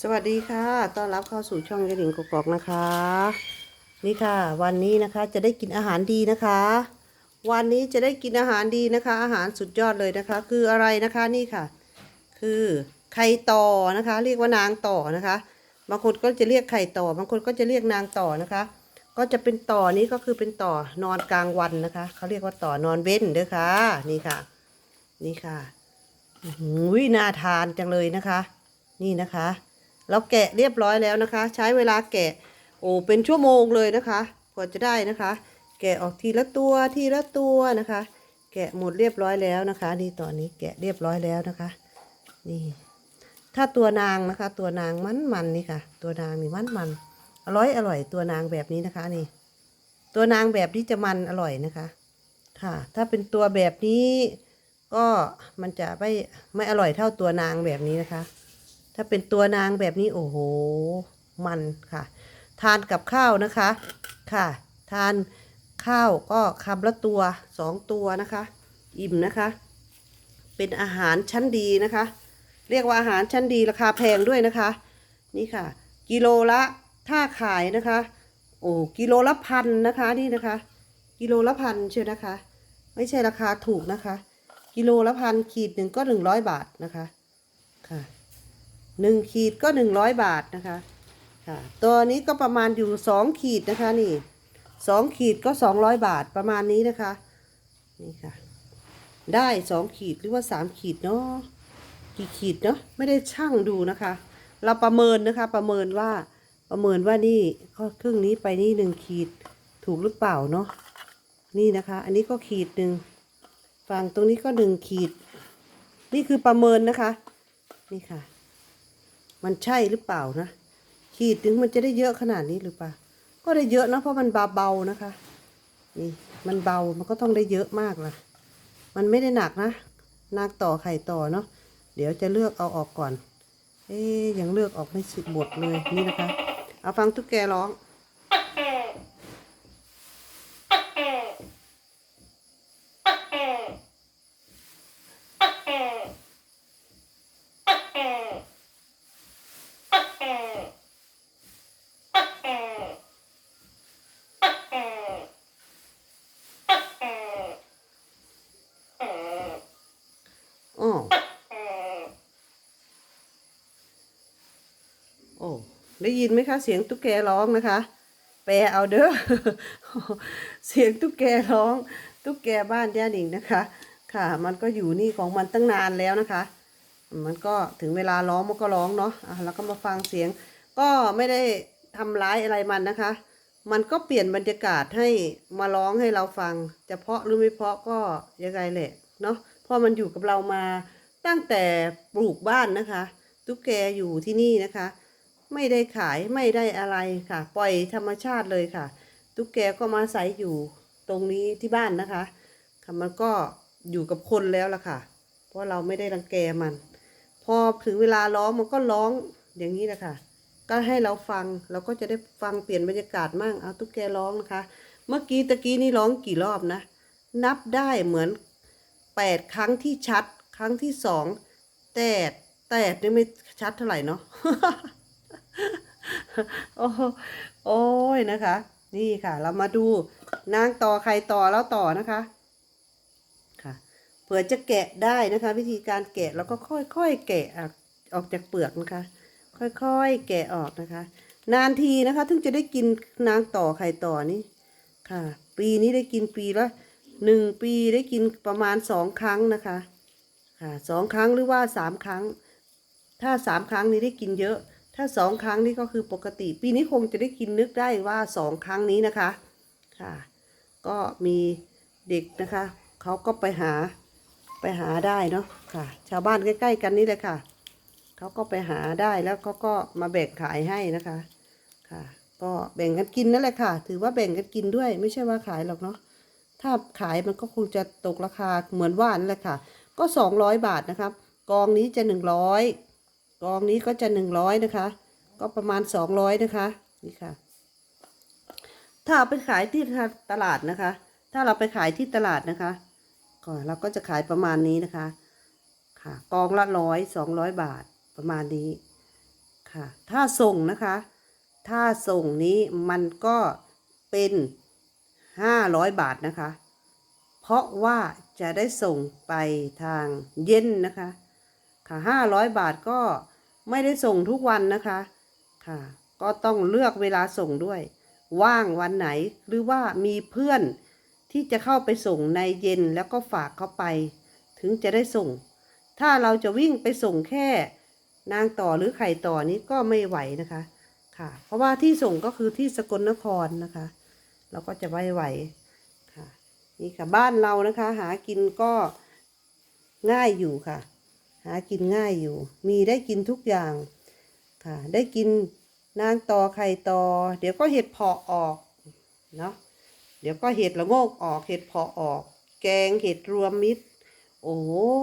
สวัสดีค่ะ ต้อนรับเข้าสู่ช่องกระดิ่งกอกนะคะ นี่ค่ะ วันนี้นะคะจะได้กินอาหารดีนะคะ วันนี้จะได้กินอาหารดีนะคะ อาหารสุดยอดเลยนะคะ คืออะไรนะคะนี่ค่ะ คือไข่ต่อนะคะ เรียกว่านางต่อนะคะบางคนก็จะเรียกไข่ต่อบางคนก็จะเรียกนางต่อนะคะ ก็จะเป็นต่อนี้ก็คือเป็นต่อนอนกลางวันนะคะเขาเรียกว่าต่อนอนเว้นเด้อค่ะนี่ค่ะ นี่ค่ะอื้อหือน่าทานจังเลยนะคะ นี่นะคะ เราแกะเรียบร้อยแล้วนะคะ ใช้เวลาแกะโอ้เป็นชั่วโมงเลยนะคะกว่าจะได้นะคะ แกะออกทีละตัวทีละตัวนะคะ แกะหมดเรียบร้อยแล้วนะคะนี่ตอนนี้แกะเรียบร้อยแล้วนะคะ นี่ ถ้าตัวนางนะคะ ตัวนางมันมันๆนี่ค่ะ ตัวนางนี่มันมันอร่อยอร่อยตัวนางแบบนี้นะคะนี่ ตัวนางแบบนี้จะมันอร่อยนะคะ ค่ะ ถ้าเป็นตัวแบบนี้ก็มันจะไม่ไม่อร่อยเท่าตัวนางแบบนี้นะคะ ถ้าเป็นตัวนางแบบนี้โอ้โห มันค่ะ ทานกับข้าวนะคะค่ะ ทานข้าวก็คำละตัวสองตัวนะคะ อิ่มนะคะ เป็นอาหารชั้นดีนะคะ เรียกว่าอาหารชั้นดีราคาแพงด้วยนะคะ นี่ค่ะ กิโลละถ้าขายนะคะ โอ้กิโลละพันนะคะนี่นะคะ กิโลละพันเชียวนะคะ ไม่ใช่ราคาถูกนะคะ กิโลละพันขีดหนึ่งก็หนึ่งร้อยบาทนะคะค่ะ หนึ่งขีดก็หนึ่งร้อยบาทนะคะค่ะตัวนี้ก็ประมาณอยู่สองขีดนะคะนี่สองขีดก็สองร้อยบาทประมาณนี้นะคะนี่ค่ะ ได้สองขีดหรือว่าสามขีดเนาะกี่ขีดเนาะไม่ได้ช่างดูนะคะ เราประเมินนะคะ ประเมินว่าประเมินว่านี่ข้อครึ่งนี้ไปนี่หนึ่งขีดถูกหรือเปล่าเนาะนี่นะคะ อันนี้ก็ขีดหนึ่งฝั่งตรงนี้ก็หนึ่งขีด นี่คือประเมินนะคะ นี่ค่ะ มันใช่หรือเปล่านะ ขีดถึงมันจะได้เยอะขนาดนี้หรือเปล่า ก็ได้เยอะนะเพราะมันเบาๆนะคะ นี่มันเบา มันก็ต้องได้เยอะมากล่ะ มันไม่ได้หนักนะนักต่อไข่ต่อเนาะ เดี๋ยวจะเลือกเอาออกก่อน เอ๊ยยังเลือกออกไม่สุดบดเลยนี่นะคะ เอาฟังตุ๊กแกร้อง อ๋อโอ้ ได้ยินไหมคะเสียงตุ๊กแกร้องนะคะ แปลเอาเด้อเสียงตุ๊กแกร้อง ตุ๊กแกบ้านย่าหนิงนะคะ ค่ะ มันก็อยู่นี่ของมันตั้งนานแล้วนะคะ มันก็ถึงเวลาร้องมันก็ร้องเนาะอะแล้วก็มาฟังเสียง ก็ไม่ได้ทำร้ายอะไรมันนะคะ มันก็เปลี่ยนบรรยากาศให้มาร้องให้เราฟัง จะเพาะหรือไม่เพาะก็ยังไงแหละเนาะเพราะมันอยู่กับเรามาตั้งแต่ปลูกบ้านนะคะ ตุ๊กแกอยู่ที่นี่นะคะ ไม่ได้ขายไม่ได้อะไรค่ะ ปล่อยธรรมชาติเลยค่ะ ตุ๊กแกก็มาใส่อยู่ตรงนี้ที่บ้านนะคะค่ะมันก็อยู่กับคนแล้วล่ะค่ะ เพราะเราไม่ได้รังแกมัน พอถึงเวลาร้องมันก็ร้องอย่างนี้แหละค่ะ ก็ให้เราฟังเราก็จะได้ฟังเปลี่ยนบรรยากาศมั่งเอาตุ๊กแกร้องนะคะ เมื่อกี้ตะกี้นี่ร้องกี่รอบนะ นับได้เหมือนแปดครั้งที่ชัด ครั้งที่สองแต่แต่นี่ไม่ชัดเท่าไหร่เนาะ โอ้โอ้ยนะคะ นี่ค่ะ เรามาดูนางต่อใครต่อแล้วต่อนะคะค่ะเผื่อจะแกะได้นะคะ วิธีการแกะเราก็ค่อยๆแกะออกออกจากเปลือกนะคะ ค่อยๆแกะออกนะคะ นานทีนะคะถึงจะได้กินนางต่อไข่ต่อนี้ค่ะ ปีนี้ได้กินปีละหนึ่งปีได้กินประมาณสองครั้งนะคะ ค่ะสองครั้งหรือว่าสามครั้ง ถ้าสามครั้งนี้ได้กินเยอะ ถ้าสองครั้งนี้ก็คือปกติ ปีนี้คงจะได้กินนึกได้ว่าสองครั้งนี้นะคะค่ะ ก็มีเด็กนะคะเขาก็ไปหาไปหาได้เนาะค่ะ ชาวบ้านใกล้ ๆ กันนี่เลยค่ะเขาก็ไปหาได้แล้วเขาก็มาแบ่งขายให้นะคะค่ะ ก็แบ่งกันกินนั่นแหละค่ะ ถือว่าแบ่งกันกินด้วย ไม่ใช่ว่าขายหรอกเนาะถ้าขายมันก็คงจะตกราคาเหมือนว่านนแหละค่ะ ก็สองร้อยบาทนะครับกองนี้จะหนึ่งร้อย กองนี้ก็จะหนึ่งร้อยนะคะ ก็ประมาณสองร้อยนะคะ นี่ค่ะ ถ้าเอาไปขายที่ตลาดนะคะ ถ้าเราไปขายที่ตลาดนะคะก็เราก็จะขายประมาณนี้นะคะ ค่ะ กองละร้อยสองร้อยบาทประมาณนี้ ค่ะ ถ้าส่งนะคะ ถ้าส่งนี้มันก็เป็น500บาทนะคะ เพราะว่าจะได้ส่งไปทางเย็นนะคะ ค่ะ500บาทก็ไม่ได้ส่งทุกวันนะคะค่ะ ก็ต้องเลือกเวลาส่งด้วย ว่างวันไหนหรือว่ามีเพื่อนที่จะเข้าไปส่งในเย็นแล้วก็ฝากเขาไป ถึงจะได้ส่ง ถ้าเราจะวิ่งไปส่งแค่ นางต่อหรือไข่ต่อนี้ก็ไม่ไหวนะคะค่ะ เพราะว่าที่ส่งก็คือที่สกลนครนะคะ เราก็จะไม่ไหวค่ะ นี่ค่ะบ้านเรานะคะ หากินก็ง่ายอยู่ค่ะ หากินง่ายอยู่ มีได้กินทุกอย่างค่ะ ได้กินนางตอไข่ตอ เดี๋ยวก็เห็ดเพาะออกเนาะเดี๋ยวก็เห็ดละโงกออกเห็ดเพาะออก แกงเห็ดรวมมิตร โอ้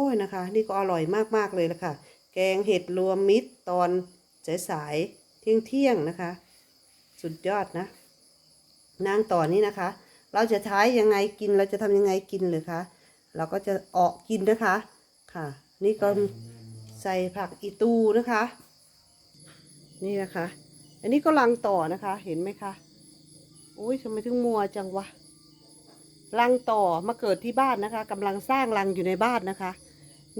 ยนะคะ นี่ก็อร่อยมากๆเลยละค่ะ แกงเห็ดรวมมิตรตอนสายๆเที่ยงๆนะคะ สุดยอดนะ นางต่อนี้นะคะ เราจะใช้ยังไงกินเราจะทำยังไงกินเลยคะเราก็จะออกกินนะคะค่ะ นี่ก็ใส่ผักอีตูนะคะ นี่นะคะ อันนี้ก็ลังต่อนะคะ เห็นไหมคะโอ้ยทำไมถึงมัวจังวะรังต่อมาเกิดที่บ้านนะคะกำลังสร้างรังอยู่ในบ้านนะคะ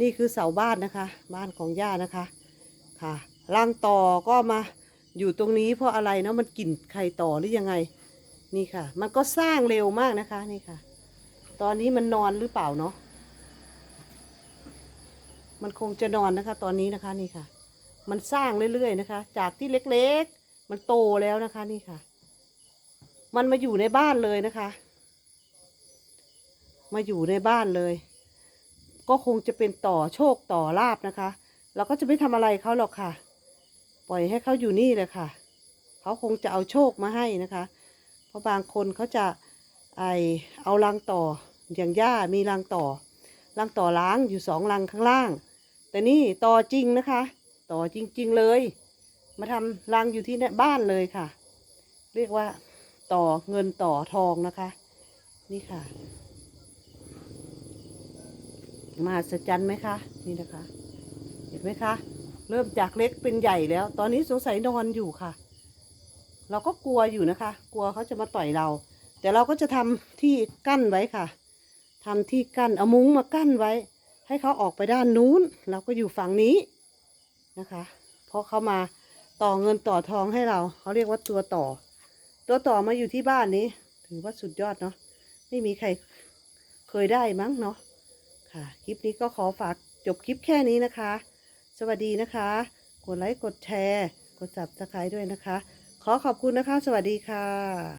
นี่คือเสาบ้านนะคะ บ้านของย่านะคะ ค่ะรังต่อก็มาอยู่ตรงนี้เพราะอะไรเนาะมันกลิ่นไข่ต่อหรือยังไง นี่ค่ะ มันก็สร้างเร็วมากนะคะนี่ค่ะ ตอนนี้มันนอนหรือเปล่าเนาะ มันคงจะนอนนะคะ ตอนนี้นะคะนี่ค่ะ มันสร้างเรื่อยๆนะคะ จากที่เล็กๆ มันโตแล้วนะคะนี่ค่ะ มันมาอยู่ในบ้านเลยนะคะ มาอยู่ในบ้านเลย ก็คงจะเป็นต่อโชคต่อลาบนะคะ เราก็จะไม่ทำอะไรเขาหรอกค่ะ ปล่อยให้เขาอยู่นี่เลยค่ะ เขาคงจะเอาโชคมาให้นะคะ เพราะบางคนเขาจะไอเอารังต่ออย่างย่ามีรังต่อรังต่อล้างอยู่สองรังข้างล่าง แต่นี่ต่อจริงนะคะ ต่อจริง ๆเลย มาทำรังอยู่ที่เนี่ยบ้านเลยค่ะ เรียกว่าต่อเงินต่อทองนะคะ นี่ค่ะมาสจันไหมคะนี่นะคะ เห็นไหมคะ เริ่มจากเล็กเป็นใหญ่แล้ว ตอนนี้สงสัยนอนอยู่ค่ะ เราก็กลัวอยู่นะคะ กลัวเขาจะมาต่อยเรา แต่เราก็จะทำที่กั้นไว้ค่ะทำที่กั้นเอามุ้งมากั้นไว้ ให้เขาออกไปด้านนู้น เราก็อยู่ฝั่งนี้นะคะ เพราะเขามาต่อเงินต่อทองให้เรา เขาเรียกว่าตัวต่อ ตัวต่อมาอยู่ที่บ้านนี้ ถือว่าสุดยอดเนาะไม่มีใครเคยได้มั้งเนาะค่ะ คลิปนี้ก็ขอฝากจบคลิปแค่นี้นะคะ สวัสดีนะคะ กดไลค์กดแชร์ กด subscribe ด้วยนะคะ ขอขอบคุณนะคะ สวัสดีค่ะ